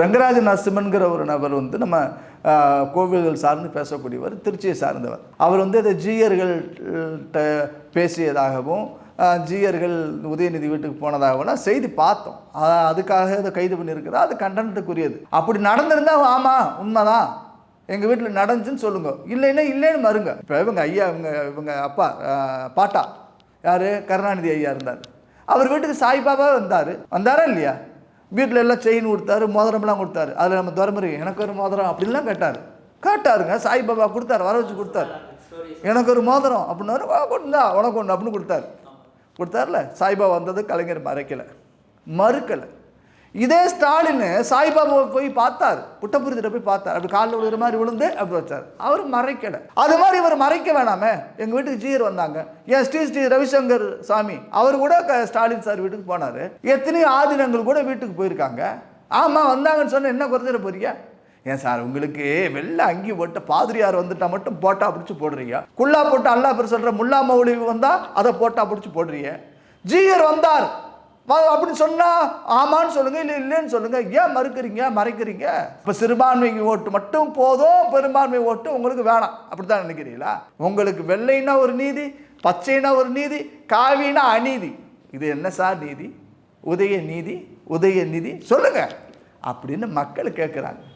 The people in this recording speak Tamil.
ரங்கராஜ நரசிம்மன்கிற ஒரு நபர் வந்து நம்ம கோவில்கள் சார்ந்து பேசக்கூடியவர் திருச்சியை சார்ந்தவர். அவர் வந்து அதை ஜீயர்கள்ட்ட பேசியதாகவும் ஜீயர்கள் உதயநிதி வீட்டுக்கு போனதாகவும் செய்தி பார்த்தோம். அதுக்காக இதை கைது பண்ணியிருக்கிறா அது கண்டனத்துக்குரியது. அப்படி நடந்திருந்தா ஆமாம் உண்மைதான். எங்கள் வீட்டில் நடந்துச்சுன்னு சொல்லுங்க. இல்லைன்னா இல்லைன்னு மறுங்க. இப்போ இவங்க ஐயா இவங்க இவங்க அப்பா பாட்டா? யார்? கருணாநிதி ஐயா இருந்தார். அவர் வீட்டுக்கு சாய்பாபா வந்தார். வந்தாரா இல்லையா? வீட்டில் எல்லாம் செயின் கொடுத்தாரு மோதிரம்லாம் கொடுத்தாரு. அதில் நம்ம துறமுறை எனக்கு ஒரு மோதிரம் அப்படின்லாம் கேட்டார். கேட்டாருங்க. சாய்பாபா கொடுத்தாரு வர வச்சு கொடுத்தாரு. எனக்கு ஒரு மோதிரம் அப்படின்னாரு "வா, கொடுந்தா உனக்கு ஒன்று அப்படின்னு கொடுத்தாரு. கொடுத்தாருல சாய்பாபா வந்தது கலைஞர் மறைக்கலை. மறுக்கலை. இதே ஸ்டாலின் சாய்பாபாவை போய் பார்த்தார். புட்டபுரிதிட்ட போய் பார்த்தார். அப்படி காலில் விழுகிற மாதிரி விழுந்து அப்படி வச்சார். அவர் மறைக்கலை. அது மாதிரி இவர் மறைக்க வேணாமே. எங்கள் வீட்டுக்கு ஜீயர் வந்தாங்க. ஏன் ஸ்ரீ ஸ்ரீ ரவிசங்கர் சாமி அவர் கூட ஸ்டாலின் சார் வீட்டுக்கு போனார். எத்தனையோ ஆதினங்கள் கூட வீட்டுக்கு போயிருக்காங்க. ஆமாம் வந்தாங்கன்னு சொன்ன என்ன குறைஞ்சிட போறீங்க? ஏன் சார் உங்களுக்கு வெள்ளை அங்கி போட்ட பாதிரியார் வந்துட்டா மட்டும் போட்டா பிடிச்சி போடுறீங்க. குல்லா போட்டு அல்லா பேர் சொல்கிற முல்லா மௌலி வந்தால் அதை போட்டா பிடிச்சி போடுறீங்க. ஜீயர் வந்தார். அப்படின்னு சொன்னா ஆமான்னு சொல்லுங்க இல்லை இல்லைன்னு சொல்லுங்க. ஏன் மறுக்கிறீங்க? மறைக்கிறீங்க? இப்போ சிறுபான்மை ஓட்டு மட்டும் போதும் பெரும்பான்மை ஓட்டு உங்களுக்கு வேணாம். அப்படித்தான் நினைக்கிறீங்களா? உங்களுக்கு வெள்ளைன்னா ஒரு நீதி பச்சைனா ஒரு நீதி காவினா அநீதி. இது என்ன சார் நீதி? உதய நீதி உதய நிதி. சொல்லுங்க. அப்படின்னு மக்கள் கேட்குறாங்க